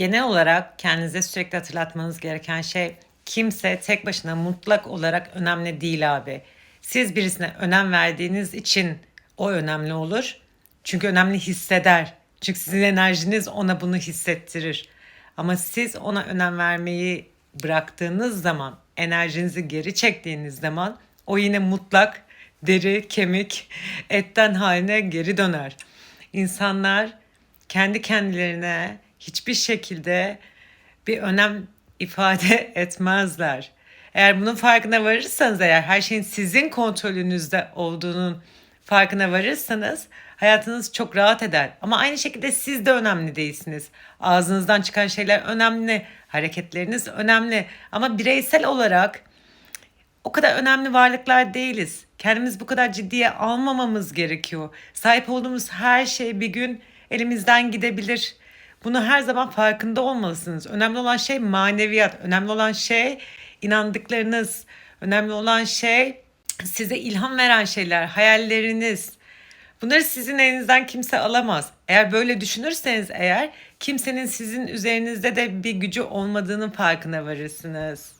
Genel olarak kendinize sürekli hatırlatmanız gereken şey kimse tek başına mutlak olarak önemli değil abi. Siz birisine önem verdiğiniz için o önemli olur. Çünkü önemli hisseder. Çünkü sizin enerjiniz ona bunu hissettirir. Ama siz ona önem vermeyi bıraktığınız zaman, enerjinizi geri çektiğiniz zaman o yine mutlak deri, kemik, etten haline geri döner. İnsanlar kendi kendilerine hiçbir şekilde bir önem ifade etmezler. Eğer bunun farkına varırsanız eğer her şeyin sizin kontrolünüzde olduğunun farkına varırsanız hayatınız çok rahat eder. Ama aynı şekilde siz de önemli değilsiniz. Ağzınızdan çıkan şeyler önemli, hareketleriniz önemli. Ama bireysel olarak o kadar önemli varlıklar değiliz. Kendimiz bu kadar ciddiye almamamız gerekiyor. Sahip olduğumuz her şey bir gün elimizden gidebilir. Bunu her zaman farkında olmalısınız. Önemli olan şey maneviyat. Önemli olan şey inandıklarınız. Önemli olan şey size ilham veren şeyler, hayalleriniz. Bunları sizin elinizden kimse alamaz. Eğer böyle düşünürseniz eğer kimsenin sizin üzerinizde de bir gücü olmadığının farkına varırsınız.